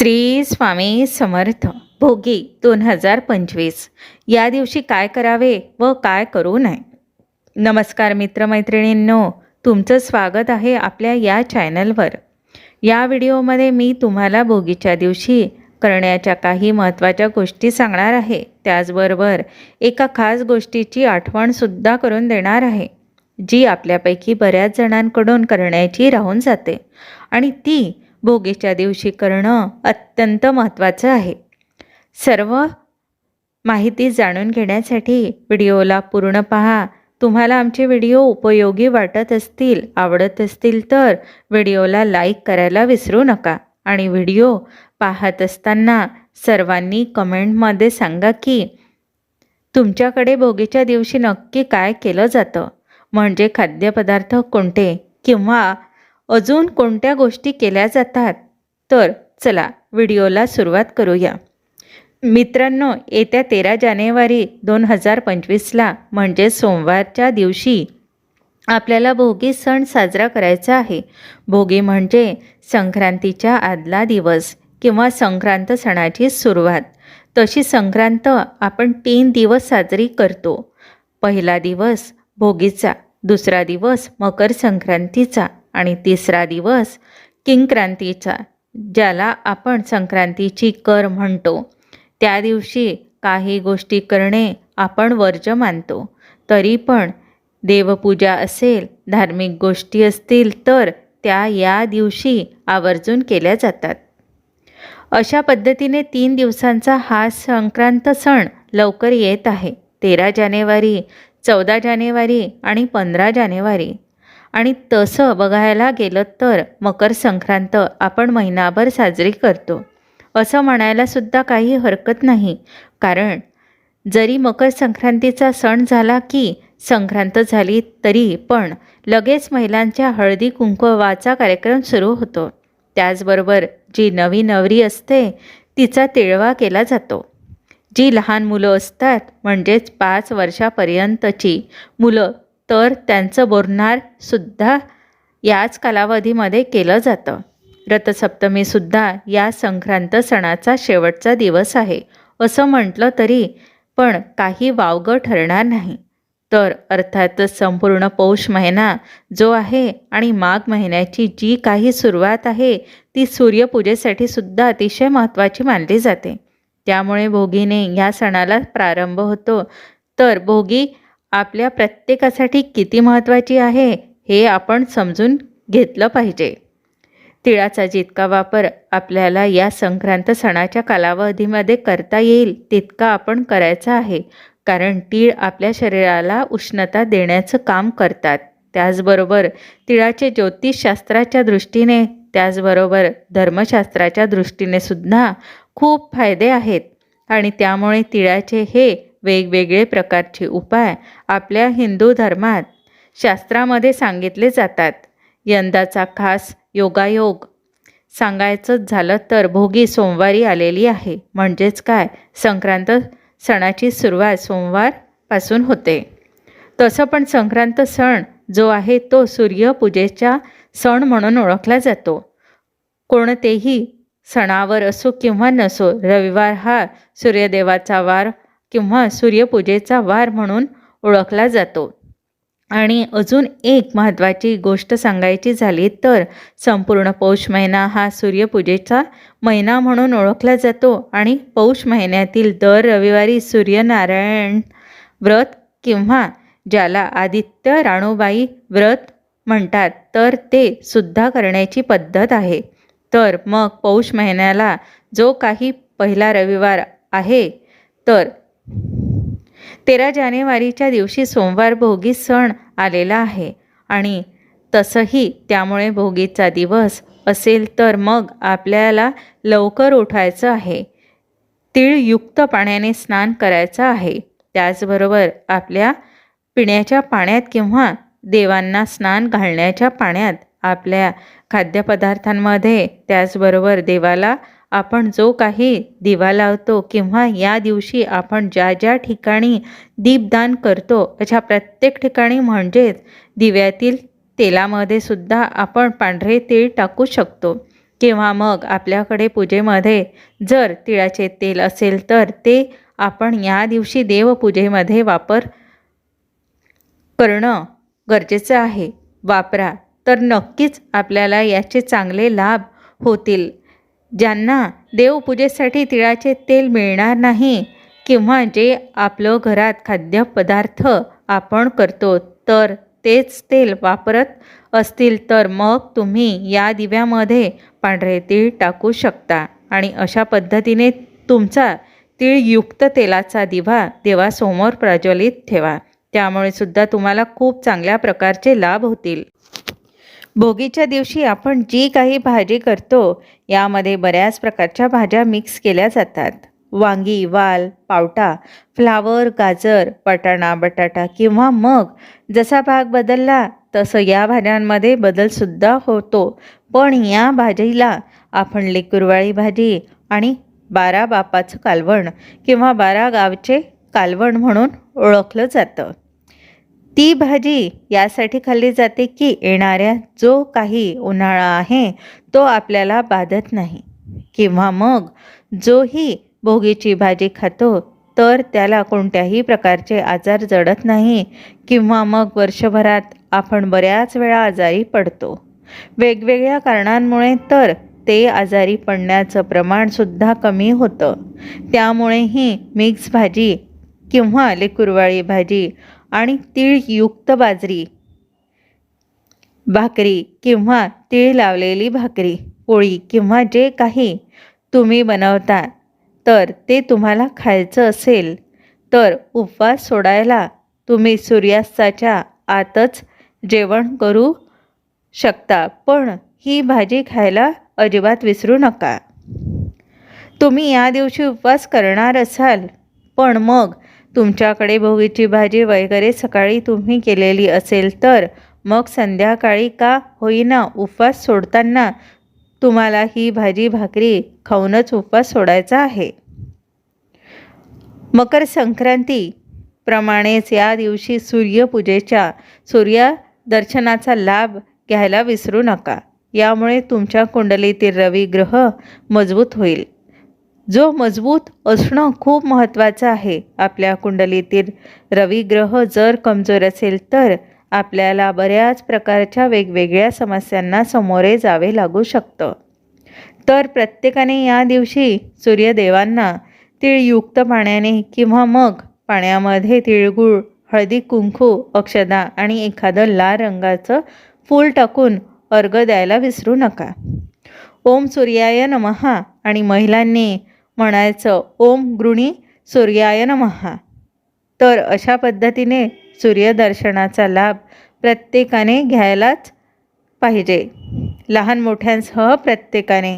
श्री स्वामी समर्थ. भोगी दोन हजार पंचवीस. या दिवशी काय करावे व काय करू नये? नमस्कार मित्रमैत्रिणींनो तुमचं स्वागत आहे आपल्या या चॅनलवर. या व्हिडिओमध्ये मी तुम्हाला भोगीच्या दिवशी करण्याच्या काही महत्त्वाच्या गोष्टी सांगणार आहे. त्याचबरोबर एका खास गोष्टीची आठवणसुद्धा करून देणार आहे जी आपल्यापैकी बऱ्याच जणांकडून करण्याची राहून जाते. आणि ती भोगीच्या दिवशी करणं अत्यंत महत्त्वाचं आहे. सर्व माहिती जाणून घेण्यासाठी व्हिडिओला पूर्ण पहा. तुम्हाला आमचे व्हिडिओ उपयोगी वाटत असतील आवडत असतील तर व्हिडिओला लाईक करायला विसरू नका आणि व्हिडिओ पाहत असताना सर्वांनी कमेंटमध्ये सांगा की तुमच्याकडे भोगीच्या दिवशी नक्की काय केलं जातं? म्हणजे खाद्यपदार्थ कोणते किंवा अजून कोणत्या गोष्टी केल्या जातात? तर चला व्हिडिओला सुरुवात करूया. मित्रांनो येत्या तेरा जानेवारी दोन हजार पंचवीसला म्हणजे सोमवारच्या दिवशी आपल्याला भोगी सण साजरा करायचा आहे. भोगी म्हणजे संक्रांतीच्या आदला दिवस किंवा संक्रांत सणाची सुरुवात. तशी संक्रांत आपण तीन दिवस साजरी करतो. पहिला दिवस भोगीचा दुसरा दिवस मकर संक्रांतीचा. आणि तिसरा दिवस किंक्रांतीचा ज्याला आपण संक्रांतीची कर म्हणतो. त्या दिवशी काही गोष्टी करणे आपण वर्ज मानतो. तरी पण देवपूजा असेल धार्मिक गोष्टी असतील तर त्या या दिवशी आवर्जून केल्या जातात. अशा पद्धतीने तीन दिवसांचा हा संक्रांत सण लवकर येत आहे. तेरा जानेवारी चौदा जानेवारी आणि पंधरा जानेवारी. आणि तसं बघायला गेलं तर मकर संक्रांत आपण महिनाभर साजरी करतो. असं म्हणायलासुद्धा काही हरकत नाही. कारण जरी मकर संक्रांतीचा सण झाला की संक्रांत झाली तरी पण लगेच महिलांच्या हळदी कुंकवाचा कार्यक्रम सुरू होतो. त्याचबरोबर जी नवी नवरी असते तिचा तिळवा केला जातो. जी लहान मुलं असतात म्हणजेच पाच वर्षापर्यंतची मुलं तर त्यांचं बोरणारसुद्धा याच कालावधीमध्ये केलं जातं. रथसप्तमीसुद्धा या संक्रांत सणाचा शेवटचा दिवस आहे. असं म्हटलं तरी पण काही वावगं ठरणार नाही. तर अर्थातच संपूर्ण पौष महिना जो आहे आणि माघ महिन्याची जी काही सुरुवात आहे ती सूर्यपूजेसाठी सुद्धा अतिशय महत्त्वाची मानली जाते. त्यामुळे भोगीने या सणाला प्रारंभ होतो. तर भोगी आपल्या प्रत्येकासाठी किती महत्त्वाची आहे हे आपण समजून घेतलं पाहिजे. तिळाचा जितका वापर आपल्याला या संक्रांत सणाच्या कालावधीमध्ये करता येईल तितका आपण करायचा आहे. कारण तीळ आपल्या शरीराला उष्णता देण्याचं काम करतात. त्याचबरोबर तिळाचे ज्योतिषशास्त्राच्या दृष्टीने त्याचबरोबर धर्मशास्त्राच्या दृष्टीने सुद्धा खूप फायदे आहेत. आणि त्यामुळे तिळाचे हे वेगवेगळे प्रकारचे उपाय आपल्या हिंदू धर्मात शास्त्रामध्ये सांगितले जातात. यंदाचा खास योगायोग. सांगायचंच झालं तर भोगी सोमवारी आलेली आहे. म्हणजेच काय? संक्रांत सणाची सुरुवात सोमवारपासून होते. तसं पण संक्रांत सण जो आहे तो सूर्यपूजेचा सण म्हणून ओळखला जातो. कोणतेही सणावर असो किंवा नसो रविवार हा सूर्यदेवाचा वार किंवा सूर्यपूजेचा वार म्हणून ओळखला जातो. आणि अजून एक महत्त्वाची गोष्ट सांगायची झाली तर संपूर्ण पौष महिना हा सूर्यपूजेचा महिना म्हणून ओळखला जातो आणि पौष महिन्यातील दर रविवारी सूर्यनारायण व्रत किंवा ज्याला आदित्य राणूबाई व्रत म्हणतात तर ते सुद्धा करण्याची पद्धत आहे. तर मग पौष महिन्याला जो काही पहिला रविवार आहे तर तेरा जानेवारीच्या दिवशी सोमवार भोगी सण आलेला आहे. आणि तसंही त्यामुळे भोगीचा दिवस असेल तर मग आपल्याला लवकर उठायचं आहे. तीळयुक्त पाण्याने स्नान करायचं आहे. त्याचबरोबर आपल्या पिण्याच्या पाण्यात किंवा देवांना स्नान घालण्याच्या पाण्यात आपल्या खाद्यपदार्थांमध्ये त्याचबरोबर देवाला आपण जो काही दिवा लावतो किंवा या दिवशी आपण ज्या ज्या ठिकाणी दीपदान करतो अशा प्रत्येक ठिकाणी म्हणजेच दिव्यातील तेलामध्ये सुद्धा आपण पांढरे तीळ टाकू शकतो. किंवा मग आपल्याकडे पूजेमध्ये जर तिळाचे तेल असेल तर ते आपण या दिवशी देवपूजेमध्ये वापर करणं गरजेचं आहे. वापरा. तर नक्कीच आपल्याला याचे चांगले लाभ होतील. ज्यांना देवपूजेसाठी तिळाचे तेल मिळणार नाही किंवा जे आपलं घरात खाद्यपदार्थ आपण करतो तर तेच तेल वापरत असतील तर मग तुम्ही या दिव्यामध्ये पांढरे तीळ टाकू शकता. आणि अशा पद्धतीने तुमचा तीळयुक्त तेलाचा दिवा देवासमोर प्रज्वलित ठेवा. त्यामुळे सुद्धा तुम्हाला खूप चांगल्या प्रकारचे लाभ होतील. भोगीच्या दिवशी आपण जी काही भाजी करतो यामध्ये बऱ्याच प्रकारच्या भाज्या मिक्स केल्या जातात. वांगी वाल पावटा फ्लावर गाजर पटाणा बटाटा किंवा मग जसा भाग बदलला तसं या भाज्यांमध्ये बदलसुद्धा होतो. पण या भाजीला आपण लेकुरवाळी भाजी आणि बारा बापाचं कालवण किंवा बारा गावचे कालवण म्हणून ओळखलं जातं. ती भाजी यासाठी खाल्ली जाते की येणाऱ्या जो काही उन्हाळा आहे तो आपल्याला बाधत नाही. किंवा मग जोही भोगीची भाजी खातो तर त्याला कोणत्याही प्रकारचे आजार जडत नाही. किंवा मग वर्षभरात आपण बऱ्याच वेळा आजारी पडतो. वेगवेगळ्या कारणांमुळे तर ते आजारी पडण्याचं प्रमाणसुद्धा कमी होतं. त्यामुळेही मिक्स भाजी किंवा लिकुरवाळी भाजी आणि तीळयुक्त बाजरी. भाकरी किंवा तीळ लावलेली भाकरी पोळी किंवा जे काही तुम्ही बनवता तर ते तुम्हाला खायचं असेल तर उपवास सोडायला तुम्ही सूर्यास्ताच्या आतच जेवण करू शकता पण ही भाजी खायला अजिबात विसरू नका. तुम्ही या दिवशी उपवास करणार असाल पण मग तुमच्याकडे भोगीची भाजी वगैरे सकाळी तुम्ही केलेली असेल तर मग संध्याकाळी का होईना उपवास सोडताना तुम्हाला ही भाजी भाकरी खाऊनच उपवास सोडायचा आहे. मकर संक्रांती प्रमाणेच या दिवशी सूर्यपूजेच्या सूर्यदर्शनाचा लाभ घ्यायला विसरू नका. यामुळे तुमच्या कुंडलीतील रवी ग्रह मजबूत होईल. जो मजबूत असणं खूप महत्त्वाचं आहे. आपल्या कुंडलीतील रवी ग्रह जर कमजोर असेल तर आपल्याला बऱ्याच प्रकारच्या वेगवेगळ्या समस्यांना सामोरे जावे लागू शकतं. तर प्रत्येकाने या दिवशी सूर्यदेवांना तिळयुक्त पाण्याने किंवा मग पाण्यामध्ये तिळगुळ हळदी कुंकू अक्षदा आणि एखादं लाल रंगाचं फूल टाकून अर्घ द्यायला विसरू नका. ओम सूर्याय नमहा आणि महिलांनी म्हणायचं ओम गृणी सूर्याय नमहा तर अशा पद्धतीने सूर्यदर्शनाचा लाभ प्रत्येकाने घ्यायलाच पाहिजे. लहान मोठ्यांसह प्रत्येकाने.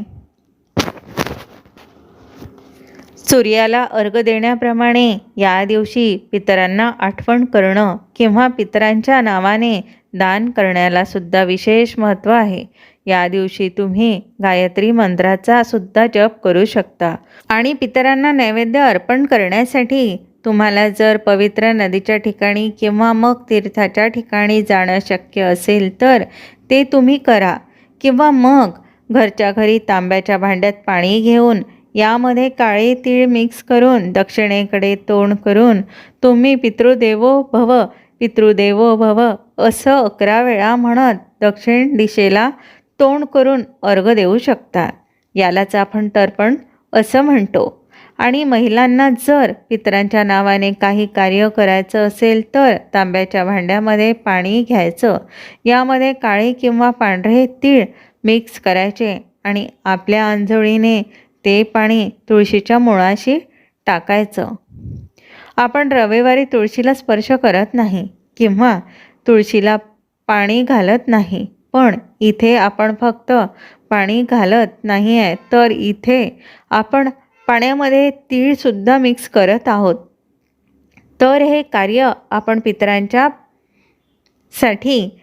सूर्याला अर्घ देण्याप्रमाणे या दिवशी पितरांना आठवण करणं किंवा पितरांच्या नावाने दान करण्याला सुद्धा विशेष महत्त्व आहे. या दिवशी तुम्ही गायत्री मंत्राचा सुद्धा जप करू शकता. आणि पितरांना नैवेद्य अर्पण करण्यासाठी तुम्हाला जर पवित्र नदीच्या ठिकाणी किंवा मग तीर्थाच्या ठिकाणी जाणं शक्य असेल तर ते तुम्ही करा. किंवा मग घरच्या घरी तांब्याच्या भांड्यात पाणी घेऊन यामध्ये काळे तीळ मिक्स करून दक्षिणेकडे तोंड करून तुम्ही पितृदेवो भव पितृदेवो भव असं अकरा वेळा म्हणत दक्षिण दिशेला तोंड करून अर्घ देऊ शकतात. यालाच आपण तर्पण असं म्हणतो. आणि महिलांना जर पितरांच्या नावाने काही कार्य करायचं असेल तर तांब्याच्या भांड्यामध्ये पाणी घ्यायचं. यामध्ये काळे किंवा पांढरे तीळ मिक्स करायचे आणि आपल्या आंजोळीने ते पाणी तुळशीच्या मुळाशी टाकायचं. आपण रविवारी तुळशीला स्पर्श करत नाही किंवा तुळशीला पाणी घालत नाही. पण इथे आपण फक्त पाणी घालत नाही आहे तर इथे आपण पाण्यामध्ये तीळसुद्धा मिक्स करत आहोत. तर हे कार्य आपण पितरांच्या साठी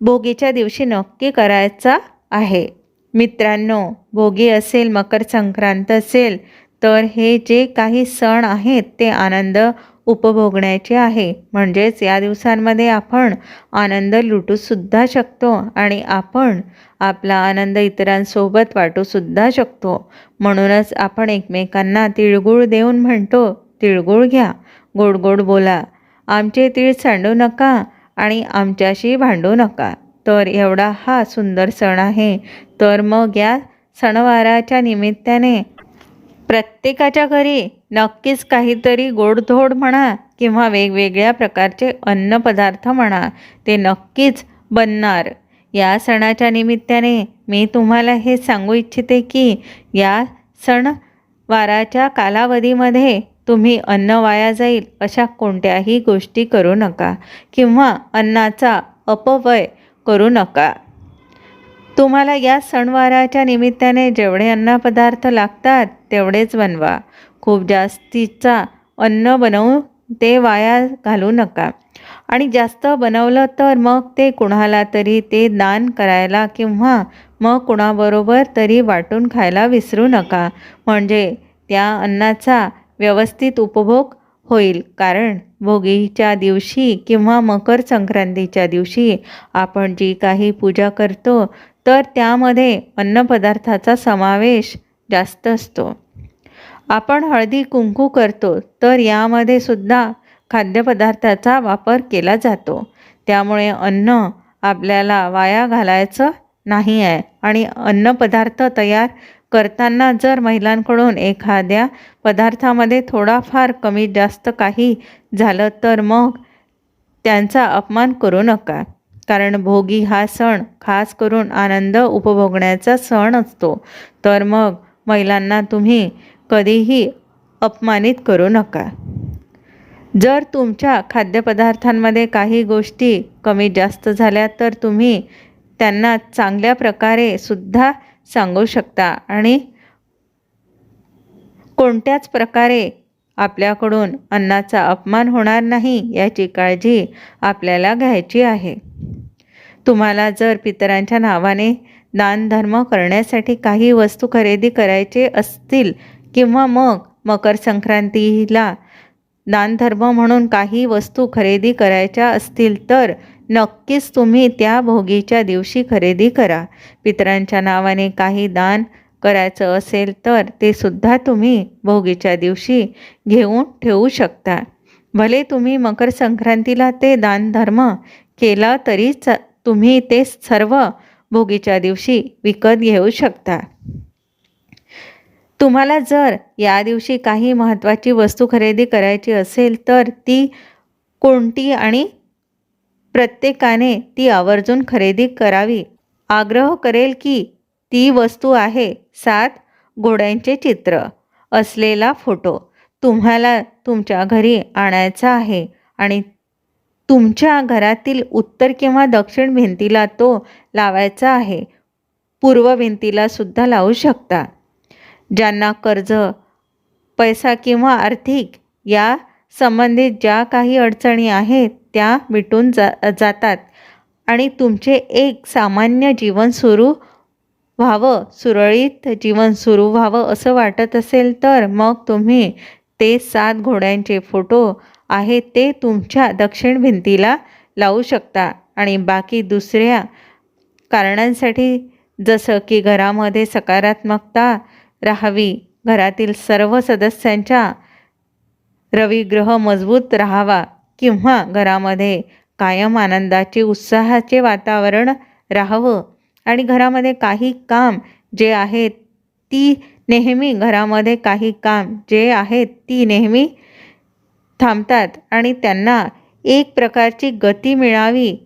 भोगीच्या दिवशी नक्की करायचा आहे. मित्रांनो भोगी असेल मकर संक्रांत असेल तर हे जे काही सण आहेत ते आनंद उपभोगण्याचे आहे. म्हणजेच या दिवसांमध्ये आपण आनंद लुटूसुद्धा शकतो आणि आपण आपला आनंद इतरांसोबत वाटूसुद्धा शकतो. म्हणूनच आपण एकमेकांना तिळगुळ देऊन म्हणतो तिळगुळ घ्या गोड गोड बोला आमचे तीळ सांडू नका आणि आमच्याशी भांडू नका. तर एवढा हा सुंदर सण आहे. तर मग या सणवाराच्या निमित्ताने प्रत्येकाच्या घरी नक्कीच काहीतरी गोडधोड म्हणा किंवा वेगवेगळ्या प्रकारचे अन्नपदार्थ म्हणा ते नक्कीच बनणार. या सणाच्या निमित्ताने मी तुम्हाला हे सांगू इच्छिते की या सणवाराच्या कालावधीमध्ये तुम्ही अन्न वाया जाईल अशा कोणत्याही गोष्टी करू नका किंवा अन्नाचा अपव्यय करू नका. तुम्हाला या सणवाराच्या निमित्ताने जेवढे अन्नपदार्थ लागतात तेवढेच बनवा. खूप जास्तीचा अन्न बनवून ते वाया घालू नका. आणि जास्त बनवलं तर मग ते कुणाला तरी ते दान करायला किंवा मग कुणाबरोबर तरी वाटून खायला विसरू नका. म्हणजे त्या अन्नाचा व्यवस्थित उपभोग होईल. कारण भोगीच्या दिवशी किंवा मकर संक्रांतीच्या दिवशी आपण जी काही पूजा करतो तर त्यामध्ये अन्नपदार्थाचा समावेश जास्त असतो. आपण हळदी कुंकू करतो तर यामध्ये सुद्धा खाद्यपदार्थाचा वापर केला जातो. त्यामुळे अन्न आपल्याला वाया घालायचं नाही आहे आणि अन्नपदार्थ तयार करताना जर महिलांकडून एखाद्या पदार्थामध्ये थोडाफार कमी जास्त काही झालं तर मग त्यांचा अपमान करू नका. कारण भोगी हा सण खास करून आनंद उपभोगण्याचा सण असतो. तर मग महिलांना तुम्ही कधीही अपमानित करू नका. जर तुमच्या खाद्यपदार्थांमध्ये काही गोष्टी कमी जास्त झाल्या तर तुम्ही त्यांना चांगल्या प्रकारे सुद्धा सांगू शकता. आणि कोणत्याच प्रकारे आपल्याकडून अन्नाचा अपमान होणार नाही याची काळजी आपल्याला घ्यायची आहे. तुम्हाला जर पितरांच्या नावाने दानधर्म करण्यासाठी काही वस्तू खरेदी करायचे असतील किंवा मग मकर संक्रांतीला दानधर्म म्हणून काही वस्तू खरेदी करायच्या असतील तर नक्कीच तुम्ही त्या भोगीच्या दिवशी खरेदी करा. पितरांच्या नावाने काही दान करायचं असेल तर ते सुद्धा तुम्ही भोगीच्या दिवशी घेऊन ठेवू शकता. भले तुम्ही मकर संक्रांतीला ते दानधर्म केलं तरी च तुम्ही ते सर्व भोगीच्या दिवशी विकत घेऊ शकता. तुम्हाला जर या दिवशी काही महत्त्वाची वस्तू खरेदी करायची असेल तर ती कोणती आणि प्रत्येकाने ती आवर्जून खरेदी करावी. आग्रह करेल की ती वस्तू आहे सात घोड्यांचे चित्र असलेला फोटो. तुम्हाला तुमच्या घरी आणायचा आहे आणि तुमच्या घरातील उत्तर किंवा दक्षिण भिंतीला तो लावायचा आहे. पूर्व भिंतीला सुद्धा लावू शकता. ज्यांना कर्ज पैसा किंवा आर्थिक या संबंधित ज्या काही अडचणी आहेत त्या मिटून जा जातात. आणि तुमचे एक सामान्य जीवन सुरू व्हावं सुरळीत जीवन सुरू व्हावं असं वाटत असेल तर मग तुम्ही ते सात घोड्यांचे फोटो आहेत ते तुमच्या दक्षिण भिंतीला लावू शकता. आणि बाकी दुसऱ्या कारणांसाठी जसं की घरामध्ये सकारात्मकता राहावी घरातील सर्व सदस्यांच्या रविग्रह मजबूत राहावा किंवा घरामध्ये कायम आनंदाचे उत्साहाचे वातावरण राहावं. आणि घरामध्ये काही काम जे आहेत ती नेहमी घरामध्ये काही काम जे आहेत ती नेहमी थांबतात आणि त्यांना एक प्रकारची गती मिळावी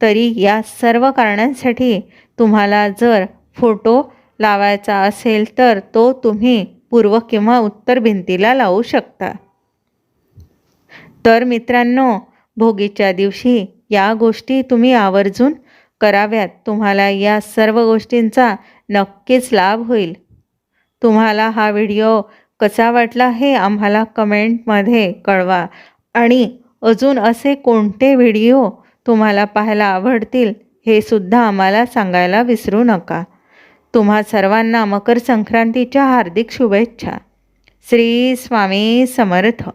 तरी या सर्व कारणांसाठी तुम्हाला जर फोटो लावायचा असेल तर तो तुम्ही पूर्व किंवा उत्तर भिंतीला लावू शकता. तर मित्रांनो भोगीच्या दिवशी या गोष्टी तुम्ही आवर्जून कराव्यात. तुम्हाला या सर्व गोष्टींचा नक्कीच लाभ होईल. तुम्हाला हा व्हिडिओ कसा वाटला हे आम्हाला कमेंटमध्ये कळवा. आणि अजून असे कोणते व्हिडिओ तुम्हाला पाहायला आवडतील हे सुद्धा आम्हाला सांगायला विसरू नका. तुम्हा सर्वांना मकर संक्रांतीच्या हार्दिक शुभेच्छा. श्री स्वामी समर्थ.